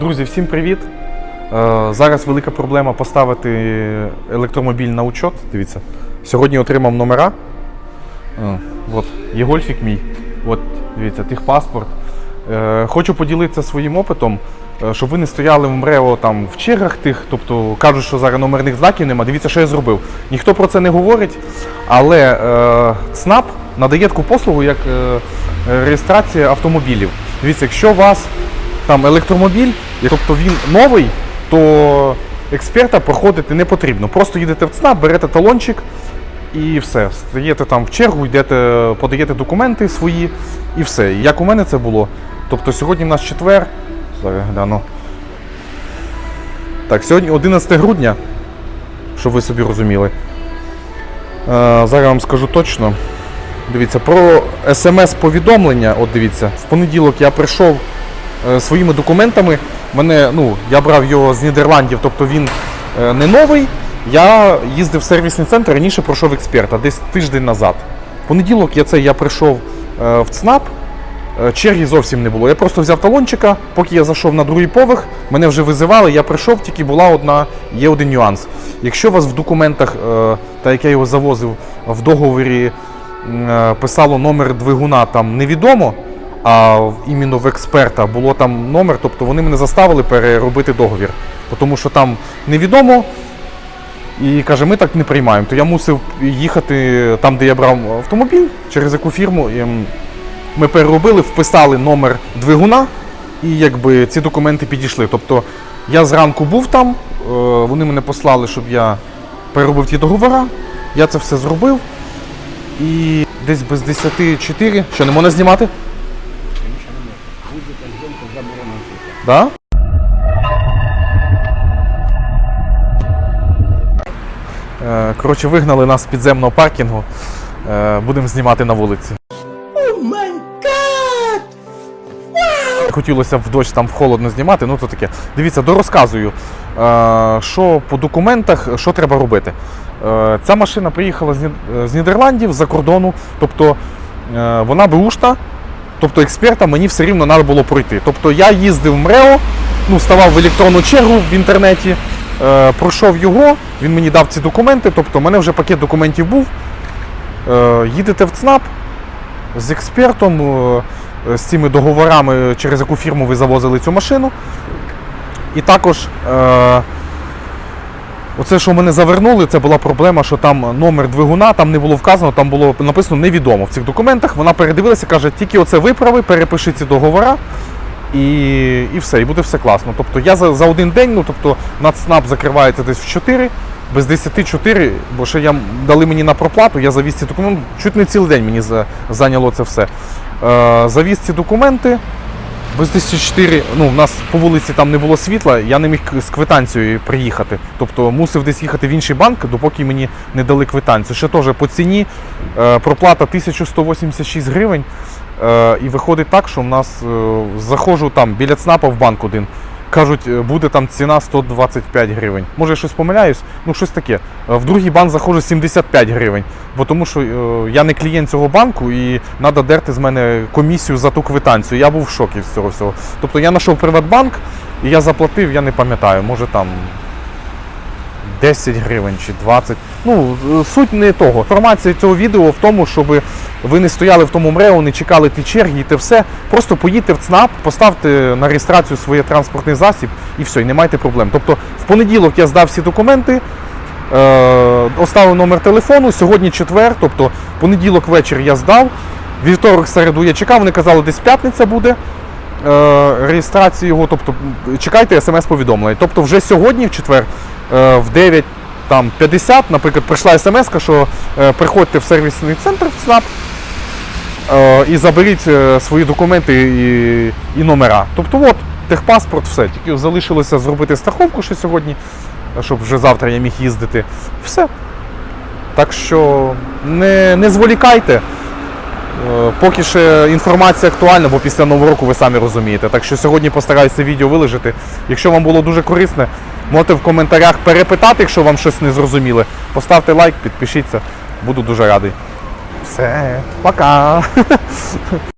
Друзі, всім привіт! Е, Зараз велика проблема поставити електромобіль на учет. Дивіться. Сьогодні отримав номера. Е, От, є гольфік мій. От, дивіться, техпаспорт. Е, Хочу поділитися своїм опитом, щоб ви не стояли в МРЕО там в чергах тих, тобто кажуть, що зараз номерних знаків нема. Дивіться, що я зробив. Ніхто про це не говорить, але ЦНАП надає таку послугу, як реєстрація автомобілів. Дивіться, якщо вас там електромобіль, тобто він новий, то експерта проходити не потрібно. Просто їдете в ЦНАП, берете талончик і все. Стаєте там в чергу, йдете, подаєте документи свої і все. Як у мене це було. Тобто сьогодні в нас четвер. Зараз гляну. Так, сьогодні 11 грудня, щоб ви собі розуміли. Е, зараз вам скажу точно. Дивіться, про смс-повідомлення. От дивіться, в понеділок я прийшов своїми документами. Мене, ну, я брав його з Нідерландів, тобто він е, не новий. Я їздив в сервісний центр, раніше пройшов експерта, десь тиждень назад. В понеділок я це я прийшов е, в ЦНАП. Е, Черги зовсім не було. Я просто взяв талончика, поки я зайшов на другий поверх, мене вже визивали, я прийшов, тільки була одна, є один нюанс. Якщо у вас в документах, е, та як я його завозив, в договорі е, писало номер двигуна там невідомо, а іменно в експерта було там номер, тобто вони мене заставили переробити договір. Тому що там невідомо, і каже, ми так не приймаємо. То я мусив їхати там, де я брав автомобіль, через яку фірму. І, ми переробили, вписали номер двигуна, і якби ці документи підійшли. Тобто я зранку був там, е, вони мене послали, щоб я переробив ті договори. Я це все зробив. І десь без 10-4. Що, не можна знімати? Да? Е, Коротше, вигнали нас з підземного паркінгу. Е, Будемо знімати на вулиці. Хотілося в дощ там в холодно знімати, ну то таке. Дивіться, дорозказую, е, що по документах, що треба робити. Ця машина приїхала з Ні- з Нідерландів за кордону, тобто вона беушна, тобто експерта мені все рівно треба було пройти. Тобто я їздив в МРЕО, ну, ставав в електронну чергу в інтернеті, е, пройшов його, він мені дав ці документи, тобто в мене вже пакет документів був. Е, Їдете в ЦНАП з експертом, е, з цими договорами, через яку фірму ви завозили цю машину. І також е, оце, що мене завернули, це була проблема, що там номер двигуна там не було вказано, там було написано невідомо в цих документах. Вона передивилася, каже, тільки оце виправи, перепиши ці договори. І, і все, і буде все класно. Тобто я за, за один день, ну тобто нацснап закривається десь в 4, без 10 4, бо ще я дали мені на проплату, я завіз ці документи, чуть не цілий день мені за, зайняло це все. Е, завіз ці документи. Без 1004, ну, в нас по вулиці там не було світла, я не міг з квитанцією приїхати. Тобто мусив десь їхати в інший банк, допоки мені не дали квитанцію. Ще теж по ціні е, проплата 1186 гривень. Е, і виходить так, що в нас е, заходжу там біля ЦНАПа в банк один. Кажуть, е, буде там ціна 125 гривень. Може, я щось помиляюсь, ну щось таке. Е, В другий банк заходжу 75 гривень, бо тому що е, я не клієнт цього банку і треба дерти з мене комісію за ту квитанцію. Я був в шокі з цього всього. Тобто я знайшов Приватбанк і я заплатив, я не пам'ятаю, може там 10 гривень чи 20. Ну, е, суть не того. Інформація цього відео в тому, щоб ви не стояли в тому МРЕО, не чекали ті черги і те все. Просто поїдьте в ЦНАП, поставте на реєстрацію своє транспортний засіб і все, і не майте проблем. Тобто в понеділок я здав всі документи, е, оставив номер телефону, сьогодні четвер, тобто понеділок вечір я здав, вівторок, середу я чекав, вони казали, десь п'ятниця буде. е, Реєстрації його, тобто чекайте смс-повідомлення. Тобто вже сьогодні, в четвер, в 9 там 50, наприклад, прийшла смс, що е, приходьте в сервісний центр в ЦНАП е, і заберіть е, свої документи і, і номера. Тобто, от, техпаспорт, все. Тільки залишилося зробити страховку ще сьогодні, щоб вже завтра я міг їздити. Все. Так що не, не зволікайте. Е, Поки ще інформація актуальна, бо після нового року ви самі розумієте. Так що сьогодні постараюся відео вилежити. Якщо вам було дуже корисне, можете в коментарях перепитати, якщо вам щось не зрозуміло. Поставте лайк, підпишіться. Буду дуже радий. Все, пока.